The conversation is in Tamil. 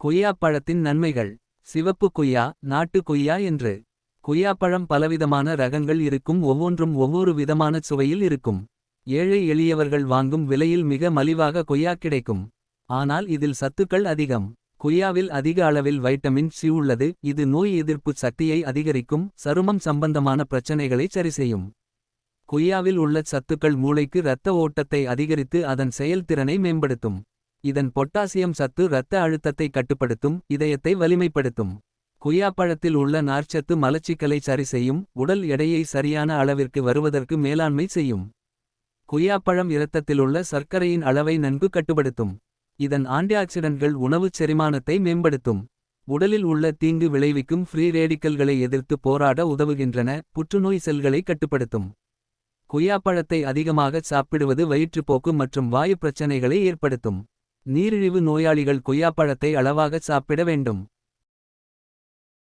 கொய்யாப்பழத்தின் நன்மைகள். சிவப்பு கொய்யா நாட்டு கொய்யா என்று. கொய்யாப்பழம் பலவிதமான ரகங்கள் இருக்கும் ஒவ்வொன்றும் ஒவ்வொரு விதமான சுவையில் இருக்கும். ஏழை எளியவர்கள் வாங்கும் விலையில் மிக மலிவாக கொய்யா கிடைக்கும். ஆனால் இதில் சத்துக்கள் அதிகம். கொய்யாவில் அதிக அளவில் வைட்டமின் சி உள்ளது இது நோய் எதிர்ப்பு சக்தியை அதிகரிக்கும் சருமம் சம்பந்தமான பிரச்சனைகளை சரிசெய்யும். கொய்யாவில் உள்ள சத்துக்கள் மூளைக்கு இரத்த ஓட்டத்தை அதிகரித்து அதன் செயல்திறனை மேம்படுத்தும். இதன் பொட்டாசியம் சத்து இரத்த அழுத்தத்தை கட்டுப்படுத்தும் இதயத்தை வலிமைப்படுத்தும். குய்யாப்பழத்தில் உள்ள நார்ச்சத்து மலச்சிக்கலை சரிசெய்யும் உடல் எடையை சரியான அளவிற்கு வருவதற்கு மேலாண்மை செய்யும். குய்யாப்பழம் இரத்தத்திலுள்ள சர்க்கரையின் அளவை நன்கு கட்டுப்படுத்தும். இதன் ஆன்டிஆக்சிடன்ட்கள் உணவுச் செரிமானத்தை மேம்படுத்தும். உடலில் உள்ள தீங்கு விளைவிக்கும் ஃப்ரீ ரேடிக்கல்களை எதிர்த்து போராட உதவுகின்றன புற்றுநோய் செல்களை கட்டுப்படுத்தும். குய்யாப்பழத்தை அதிகமாக சாப்பிடுவது வயிற்றுப்போக்கு மற்றும் வாயு பிரச்சனைகளை ஏற்படுத்தும். நீரிழிவு நோயாளிகள் கொய்யாப்பழத்தை அளவாக சாப்பிட வேண்டும்.